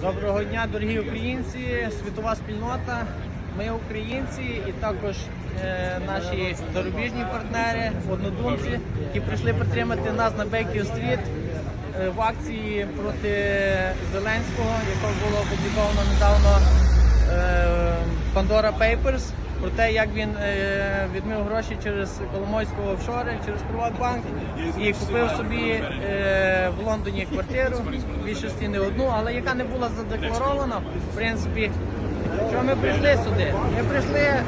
Доброго дня, дорогі українці, світова спільнота. Ми українці і також е, наші зарубіжні партнери, однодумці, які прийшли підтримати нас на Бейків Стріт е, в акції проти Зеленського, яка була опублікована недавно е, Pandora Papers, про те, як він е, відмив гроші через Коломойського офшори, через Приватбанк і купив собі е, в Лондоні квартиру, більшості не одну, але яка не була задекларована. В принципі, що ми прийшли сюди? Ми прийшли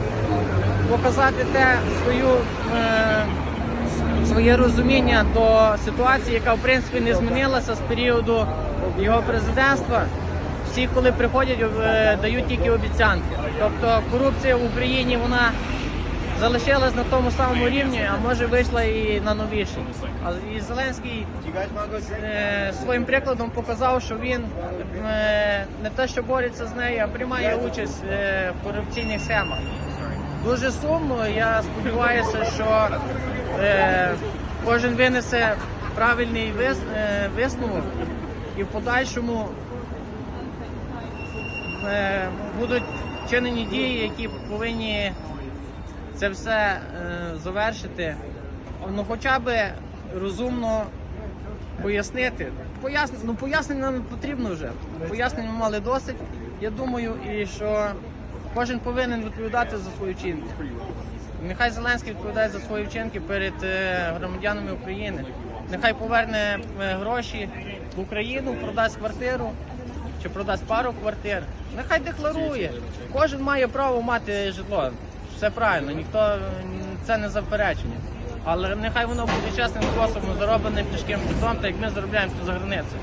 показати те свою. Е, своє розуміння до ситуації, яка в принципі не змінилася з періоду його президентства. Всі, коли приходять, е, дають тільки обіцянки. Тобто корупція в Україні вона залишилась на тому самому рівні, а може вийшла і на новіший. І Зеленський е, своїм прикладом показав, що він е, не те, що бореться з нею, а приймає участь в корупційних схемах. Дуже сумно. Я сподіваюся, що кожен винесе правильний вис, висновок і в подальшому будуть вчинені дії, які повинні це все е, завершити. Ну, хоча б розумно пояснити. Поясн... Ну, пояснень нам потрібно вже. Пояснень ми мали досить. Я думаю, і що кожен повинен відповідати за свої вчинки. Нехай Зеленський відповідає за свої вчинки перед е, громадянами України. Нехай поверне е, гроші в Україну, продасть квартиру чи продасть пару квартир. Нехай декларує. Кожен має право мати житло. Все правильно, ніхто це не заперечення. Але нехай воно буде чесним способом заробленим тяжким трудом, так як ми заробляємо за границею.